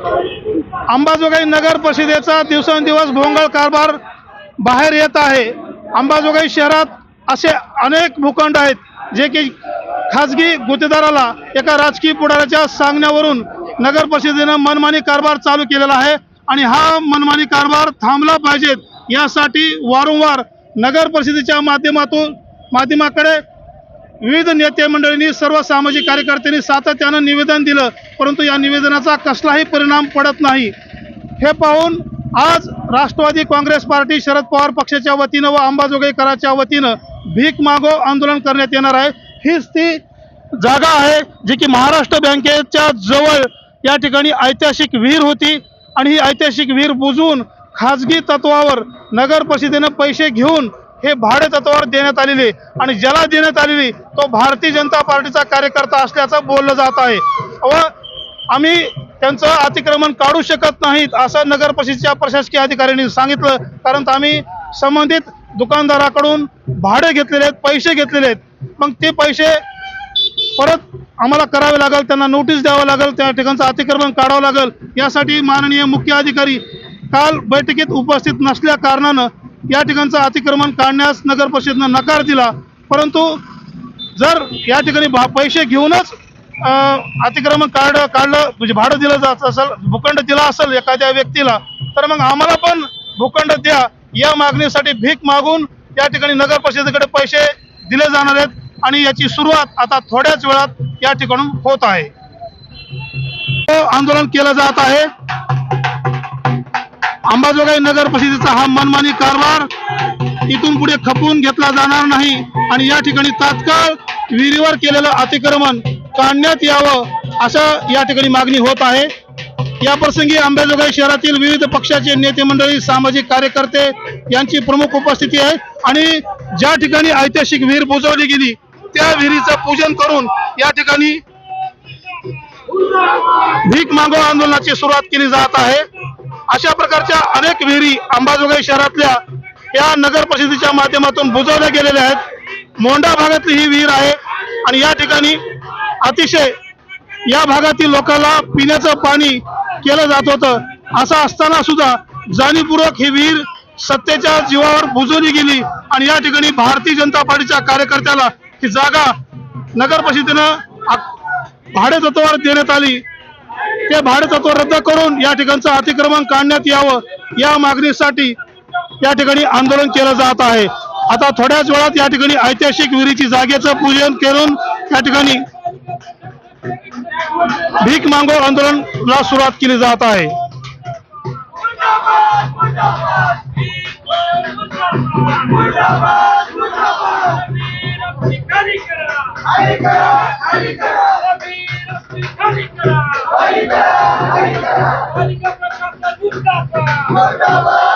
अंबाजोगाई नगर परिषदेचा दिवसेंदिवस भोंगळ कारभार बाहेर येत आहे. अंबाजोगाई शहरात असे अनेक भूखंड आहेत जे की खाजगी गुत्तेदाराला एका राजकीय पुढाऱ्याच्या सांगण्यावरून नगर परिषदेनं मनमानी कारभार चालू केलेला आहे आणि हा मनमानी कारभार थांबला पाहिजेत. यासाठी वारंवार नगर परिषदेच्या माध्यमातून माध्यमाकडे विविध नेते मंडळींनी सर्व सामाजिक कार्यकर्त्यांनी सातत्यानं निवेदन दिलं परंतु या निवेदनाचा कसलाही परिणाम पडत नाही. हे पाहून आज राष्ट्रवादी काँग्रेस पार्टी शरद पवार पक्षाच्या वतीनं व अंबाजोगाईकराच्या वतीनं भीक मागो आंदोलन करण्यात येणार आहे. हीच ती जागा आहे जी की महाराष्ट्र बँकेच्या जवळ या ठिकाणी ऐतिहासिक विहीर होती आणि ही ऐतिहासिक विहीर बुजवून खाजगी तत्वावर नगर परिषदेनं पैसे घेऊन हे भाडे तत्वावर देण्यात आलेले आणि ज्याला देण्यात आलेली तो भारतीय जनता पार्टीचा कार्यकर्ता असल्याचं बोललं जात आहे. व आम्ही त्यांचं अतिक्रमण काढू शकत नाहीत असं नगर परिषदेच्या प्रशासकीय अधिकाऱ्यांनी सांगितलं. कारण आम्ही संबंधित दुकानदाराकडून भाडे घेतलेले आहेत पैसे घेतलेले आहेत. मग ते पैसे परत आम्हाला करावे लागेल त्यांना नोटीस द्यावं लागेल त्या ठिकाणचं अतिक्रमण काढावं लागेल. यासाठी माननीय मुख्य अधिकारी काल बैठकीत उपस्थित नसल्या कारणानं या ठिकाणचं अतिक्रमण काढण्यास नगर परिषदेनं नकार दिला. परंतु जर या ठिकाणी भा पैसे घेऊनच अं, अतिक्रमण काढ काढलं म्हणजे भाडं दिलं जात असेल भूखंड दिला असेल एखाद्या व्यक्तीला तर मग आम्हाला पण भूखंड द्या. या मागणीसाठी भीक मागून या ठिकाणी नगर परिषदेकडे पैसे दिले जाणार आहेत आणि याची सुरुवात आता थोड्याच वेळात या ठिकाणून होत आहे. आंदोलन केलं जात आहे. अंबाजोगाई नगर परिषदेचा हा मनमानी कारभार इथून पुढे खपवून घेतला जाणार नाही. आणि या ठिकाणी तात्काळ विहिरीवर केलेलं अतिक्रमण काढण्यात यावं असं या ठिकाणी मागणी होत आहे. या प्रसंगी अंबाजोगाई शहरातील विविध पक्षाचे नेते मंडळी सामाजिक कार्यकर्ते यांची प्रमुख उपस्थिती आहे. आणि ज्या ठिकाणी ऐतिहासिक विहीर बुजवली गेली त्या विहिरीचं पूजन करून या ठिकाणी भीक मागो आंदोलनाची सुरुवात केली जात आहे. अशा प्रकारच्या अनेक विहिरी अंबाजोगाई शहरातल्या या नगर परिषदेच्या माध्यमातून बुजवल्या गेलेल्या आहेत. मोंडा भागातली ही विहीर आहे आणि या ठिकाणी अतिशय या भागातील लोकांना पिण्याचं पाणी केलं जात होतं. असं असताना सुद्धा जाणीवपूर्वक ही विहीर सत्तेच्या जीवावर बुजवली गेली आणि या ठिकाणी भारतीय जनता पार्टीच्या कार्यकर्त्याला ही जागा नगर परिषदेनं भाडे तत्वावर देण्यात आली. ते भाडेतत्व रद्द करून या ठिकाणचं अतिक्रमण काढण्यात यावं या मागणीसाठी या ठिकाणी आंदोलन केलं जात आहे आता थोड्याच वेळात या ठिकाणी ऐतिहासिक विहिरीची जागेचं पूजन करून या ठिकाणी भीक मागो आंदोलनाला सुरुवात केली जात आहे মুর্দাবাদ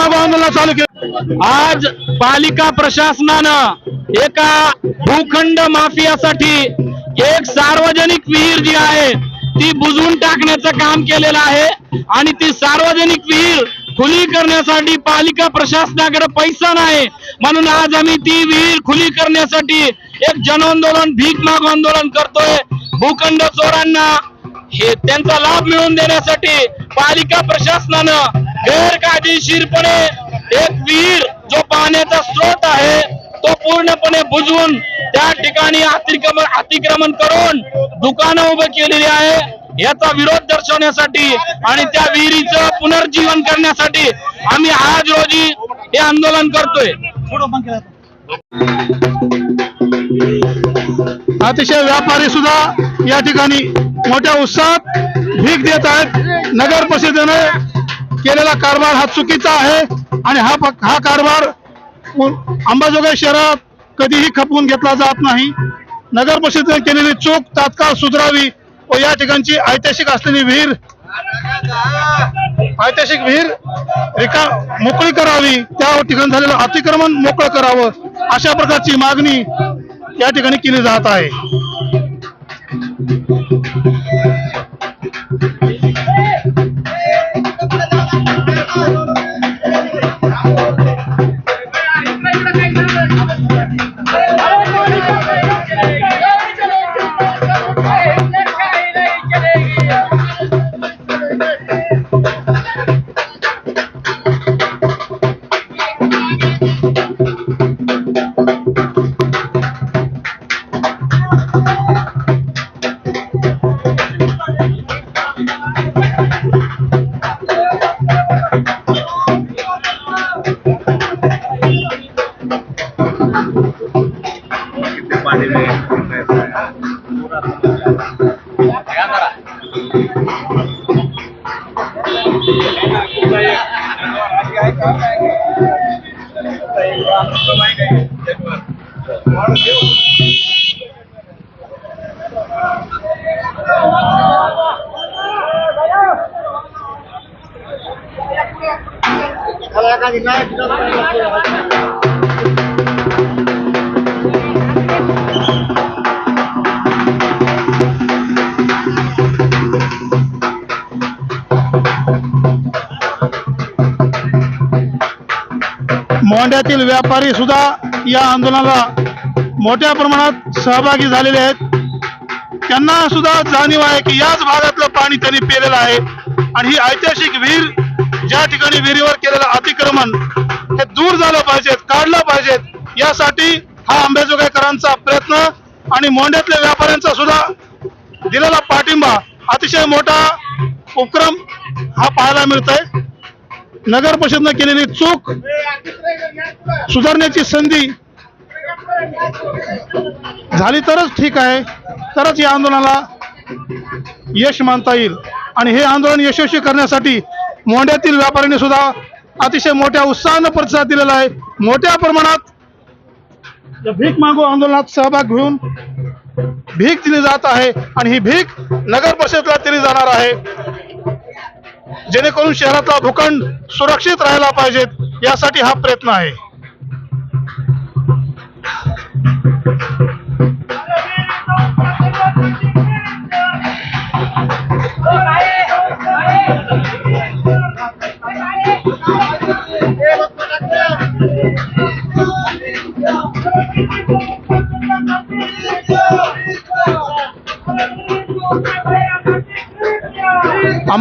भीक मागो चालू केलं. आज पालिका प्रशासनानं एका भूखंड माफियासाठी एक सार्वजनिक विहीर जी आहे ती बुजवून टाकण्याचं काम केलेलं आहे आणि ती सार्वजनिक विहीर खुली करण्यासाठी पालिका प्रशासनाकडे पैसा नाही. म्हणून आज आम्ही ती विहीर खुली करण्यासाठी एक जनआंदोलन भीक माग आंदोलन करतोय. भूखंड चोरांना हे त्यांचा लाभ मिळवून देण्यासाठी पालिका प्रशासनानं गैरकायदेशीरपणे एक विहीर जो पाण्याचा स्रोत आहे तो पूर्णपणे बुजवून त्या ठिकाणी अतिक्रमण अतिक्रमण करून दुकानं उभं केलेली आहे. याचा विरोध दर्शवण्यासाठी आणि त्या विहिरीचं पुनर्जीवन करण्यासाठी आम्ही आज रोजी हे आंदोलन करतोय. अतिशय व्यापारी सुद्धा या ठिकाणी मोठ्या उत्साहात भीक देत आहेत. नगर परिषदेने केलेला कारभार हा चुकीचा आहे आणि हा हा कारभार अंबाजोगाई शहरात कधीही खपवून घेतला जात नाही. नगर परिषदेने केलेली चूक तात्काळ सुधारावी व या ठिकाणची ऐतिहासिक असलेली विहीर ऐतिहासिक विहीर रिका मोकळी करावी. त्या ठिकाणी झालेलं अतिक्रमण मोकळं करावं अशा प्रकारची मागणी या ठिकाणी केली जात आहे. pandemi Kalau akan dinaik, kita मोंढ्यातील व्यापारी सुद्धा या आंदोलनाला मोठ्या प्रमाणात सहभागी झालेले आहेत. त्यांना सुद्धा जाणीव आहे की याच भागातलं पाणी त्यांनी पेलेलं आहे. आणि ही ऐतिहासिक विहीर ज्या ठिकाणी विहिरीवर केलेलं अतिक्रमण हे दूर झालं पाहिजेत काढलं पाहिजेत. यासाठी हा आंबेजोगाईकरांचा प्रयत्न आणि मोंड्यातल्या व्यापाऱ्यांचा सुद्धा दिलेला पाठिंबा अतिशय मोठा उपक्रम हा पाहायला मिळतोय. नगर परिषदनं केलेली चूक सुधारण्याची संधी झाली तरच ठीक आहे तरच या आंदोलनाला यश मानता येईल. आणि हे आंदोलन यशस्वी करण्यासाठी मोंड्यातील व्यापाऱ्यांनी सुद्धा अतिशय मोठ्या उत्साहानं प्रतिसाद दिलेला आहे. मोठ्या प्रमाणात भीक मागू आंदोलनात सहभाग घेऊन भीक दिली जात आहे आणि ही भीक नगर परिषदला दिली जाणार आहे. जेणेकरून शहरातला भूखंड सुरक्षित राहायला पाहिजेत यासाठी हा प्रयत्न आहे.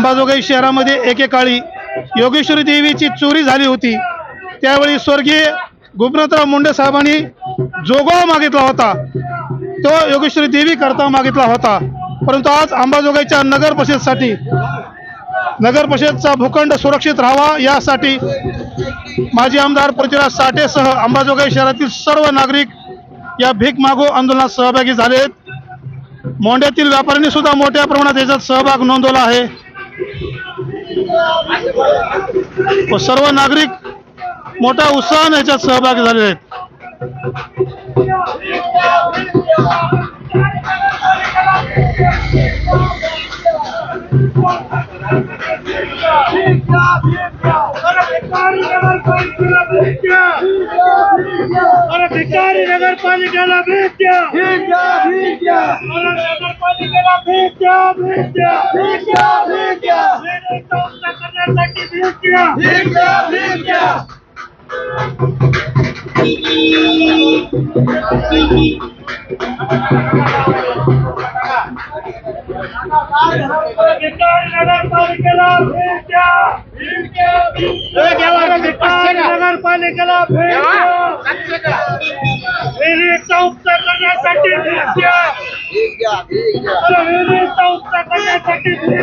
अंबाजोगाई शहरामध्ये एकेकाळी योगेश्वरी देवीची चोरी झाली होती. त्यावेळी स्वर्गीय गोपनाथराव मुंडे साहेबांनी जोगवा मागितला होता. तो योगेश्वरी देवी करता मागितला होता. परंतु आज अंबाजोगाईच्या नगर परिषदसाठी नगर परिषदचा भूखंड सुरक्षित राहावा यासाठी माजी आमदार पृथ्वीराज साठेसह अंबाजोगाई शहरातील सर्व नागरिक या भीक मागो आंदोलनात सहभागी झालेत. मोंड्यातील व्यापाऱ्यांनी सुद्धा मोठ्या प्रमाणात याच्यात सहभाग नोंदवला आहे. व सर्व नागरिक मोठ्या उत्साहाने याच्यात सहभागी झालेले आहेत. अरे भिकारी नगरपालिकेला भेट द्या. मला नगरपालिकेला भेट द्या भेट द्या. भेट द्या भेट द्या. नगरपालिकेला भेट द्या. नगरपालिकेला भेट विहिरीचा उपचार करण्यासाठी भेट द्या विहिरीचा ठीक